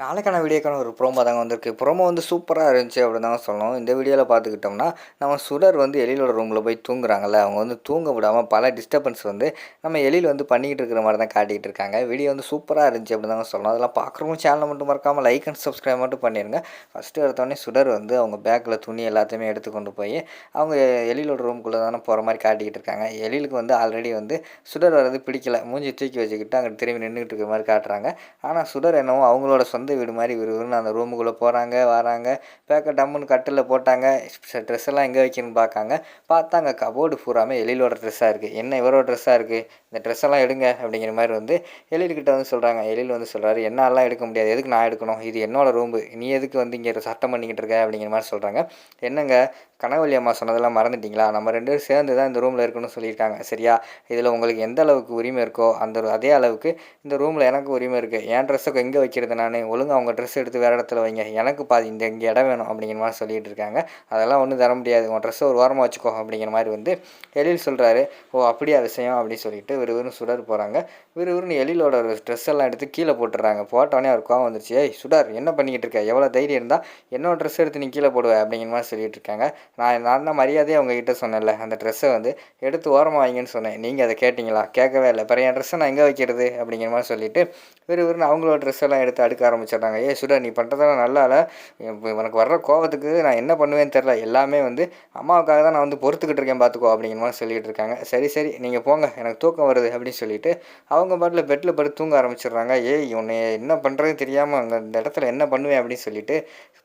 நாளைக்கான வீடியோக்கான ஒரு ப்ரோமோ தாங்க வந்திருக்கு. ப்ரோமோ வந்து சூப்பராக இருந்துச்சு அப்படின்னு தான் சொல்லணும். இந்த வீடியோவில் பார்த்துக்கிட்டோம்னா நம்ம சுடர் வந்து எலியோட ரூமில் போய் தூங்குறாங்கல்ல அவங்க வந்து தூங்க விடாமல் பல டிஸ்டர்பன்ஸ் வந்து நம்ம எலியில் வந்து பண்ணிக்கிட்டு இருக்கிற மாதிரி தான் காட்டிகிட்டு இருக்காங்க. வீடியோ வந்து சூப்பராக இருந்துச்சு அப்படின்னு தாங்க சொல்லணும். அதெல்லாம் பார்க்குறவங்க சேனலை மட்டும் மறக்காமல் லைக் அண்ட் சப்ஸ்கிரைப் மட்டும் பண்ணிடுங்க ஃபஸ்ட்டு எடுத்தோடனே சுடர் வந்து அவங்க பேக்கில் துணி எல்லாத்தையுமே எடுத்து கொண்டு போய் அவங்க எலியோட ரூமுக்குள்ளே தானே போகிற மாதிரி காட்டிக்கிட்டு இருக்காங்க. எலிலுக்கு வந்து ஆல்ரெடி வந்து சுடர் வர்றது பிடிக்கல. மூஞ்சி தூக்கி வச்சுக்கிட்டு அங்கே திரும்பி நின்றுக்கிட்டு இருக்கிற மாதிரி காட்டுறாங்க. ஆனால் சுடர் என்னவோ அவங்களோட சொந்த வீடு மாதிரி விறுவிறுன்னு அந்த ரூமுக்குள்ளே போகிறாங்க வராங்க. பேக்க டம்முன்னு கட்டில் போட்டாங்க. ட்ரெஸ் எல்லாம் எங்கே வைக்கணும்னு பார்க்காங்க பார்த்தா அங்கே கபோர்டு பூராமே எழிலோட ட்ரெஸ்ஸாக இருக்குது என்ன இவரோட ட்ரெஸ்ஸாக இருக்குது இந்த ட்ரெஸ் எல்லாம் எடுங்க அப்படிங்கிற மாதிரி வந்து எழில்கிட்ட வந்து சொல்கிறாங்க எழில் வந்து சொல்கிறாரு என்னாலாம் எடுக்க முடியாது. எதுக்கு நான் எடுக்கணும்? இது என்னோட ரூம்பு நீ எதுக்கு வந்து இங்கே சட்டம் பண்ணிக்கிட்டு இருக்க? அப்படிங்கிற மாதிரி சொல்கிறாங்க என்னங்க கனகவல்லி அம்மா சொன்னதெல்லாம் மறந்துட்டீங்களா? நம்ம ரெண்டு பேரும் சேர்ந்து தான் இந்த ரூமில் இருக்கணும்னு சொல்லியிருக்காங்க. சரியா? இதில் உங்களுக்கு எந்த அளவுக்கு உரிமை இருக்கோ அந்த அதே அளவுக்கு இந்த ரூமில் எனக்கு உரிமை இருக்குது என் ட்ரெஸ்ஸை எங்கே வைக்கிறது நான்? ஒழுங்காக அவங்க ட்ரெஸ் எடுத்து வேறு இடத்துல வைங்க. எனக்கு பாதி இந்த இங்கே இடம் வேணும் அப்படிங்கிற மாதிரி சொல்லிகிட்டு இருக்காங்க. அதெல்லாம் ஒன்றும் தர முடியாது. உன் ட்ரெஸ்ஸை ஒரு வாரமாக வச்சுக்கோ அப்படிங்கிற மாதிரி வந்து எழில் சொல்கிறாரு ஓ அப்படியா விஷயம் அப்படின்னு சொல்லிட்டு விறுவிறுன்னு சுடர் போகிறாங்க விறுவிறுன்னு எழிலோட ட்ரெஸ் எல்லாம் எடுத்து கீழே போட்டுடுறாங்க. போட்டோடனே அவர் கோவம் வந்துருச்சு. ஏய் சுடர் என்ன பண்ணிக்கிட்டு இருக்க? எவ்வளோ தைரியம் இருந்தால் என்னோட ட்ரெஸ் எடுத்து நீ கீழே போடுவேன் அப்படிங்கிற மாதிரி சொல்லிட்டு இருக்காங்க. நான் நான் தான் மரியாதையாக உங்ககிட்ட சொன்னேன்ல அந்த ட்ரெஸ்ஸை வந்து எடுத்து ஓரமாக வாங்கின்னு சொன்னேன். நீங்கள் அதை கேட்டிங்களா? கேட்கவே இல்லை. பிற என் ட்ரெஸ்ஸை நான் எங்கே வைக்கிறது? அப்படிங்கிற மாதிரி சொல்லிவிட்டு விறுவிறுன்னு அவங்களோட ட்ரெஸ்ஸெல்லாம் எடுத்து அடுக்க ஆரம்பிச்சிடுறாங்க. ஏ சுடா நீ பண்ணுறதெல்லாம் நல்லா இல்லை. உனக்கு வர்ற கோவத்துக்கு நான் என்ன பண்ணுவேன்னு தெரில எல்லாமே வந்து அம்மாவுக்காக தான் நான் வந்து பொறுத்துக்கிட்டு இருக்கேன் பார்த்துக்கோ அப்படிங்கிற மாதிரி சொல்லிகிட்டு இருக்காங்க. சரி சரி நீங்கள் போங்க. எனக்கு தூக்கம் வருது அப்படின்னு சொல்லிட்டு அவங்க பாட்டில் பெட்டில் படுத்து தூங்க ஆரம்பிச்சிடுறாங்க. ஏய் உன்னை என்ன பண்ணுறது தெரியாமல் அங்கே இந்த இடத்துல என்ன பண்ணுவேன்? அப்படின்னு சொல்லிட்டு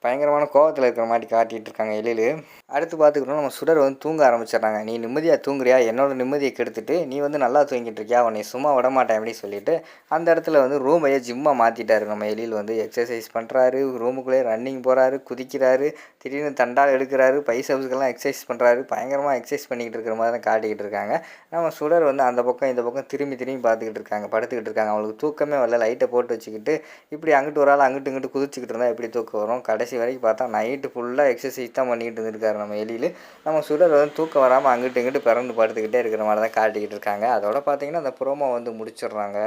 பயங்கரமான கோவத்தில் இருக்கிற மாதிரி காட்டிகிட்டு இருக்காங்க எழில். அடுத்து பார்த்துக்கிட்டோம் நம்ம சுடர் வந்து தூங்க ஆரம்பிச்சிடுறாங்க. நீ நிம்மதியாக தூங்குறியா? என்னோட நிம்மதியை கெடுத்துட்டு நீ வந்து நல்லா தூங்கிட்டு இருக்கியா உன்னை சும்மா விட மாட்டேன் அப்படின்னு சொல்லிட்டு அந்த இடத்துல வந்து ரூமையே ஜிம்மாக மாற்றிட்டாரு நம்ம எலியில் வந்து எக்ஸசைஸ் பண்ணுறாரு ரூமுக்குள்ளேயே ரன்னிங் போகிறாரு குதிக்கிறாரு திடீர்னு தண்டால் எடுக்கிறாரு பை சவுஸ்க்கெல்லாம் எக்ஸசைஸ் பண்ணுறாரு பயங்கரமாக எக்ஸசைஸ் பண்ணிக்கிட்டு இருக்கிற மாதிரி தான் காட்டிக்கிட்டு இருக்காங்க. நம்ம சுடர் வந்து அந்த பக்கம் இந்த பக்கம் திரும்பி திரும்பி பார்த்துக்கிட்டு இருக்காங்க படுத்துக்கிட்டு இருக்காங்க. அவங்களுக்கு தூக்கமே வரல. லைட்டை போட்டு வச்சுக்கிட்டு இப்படி அங்கிட்டு ஒரு ஆள் அங்கிட்டு இங்கிட்டு குதிச்சுக்கிட்டு இருந்தால் எப்படி தூக்கம் வரும்? கடைசி வரைக்கும் பார்த்தா நைட்டு ஃபுல்லாக எக்ஸசைஸ் தான் பண்ணிக்கிட்டு இருந்திருக்காரு. நம்ம எலியில் நம்ம சுடர் வந்து தூக்கம் வராமல் அங்கிட்டு இங்கிட்டு பிறந்து படுத்துக்கிட்டே இருக்கிற மாதிரி தான் காட்டிக்கிட்டு இருக்காங்க. அதோட பார்த்தீங்கன்னா அந்த ப்ரோமோ வந்து முடிச்சிடுறாங்க.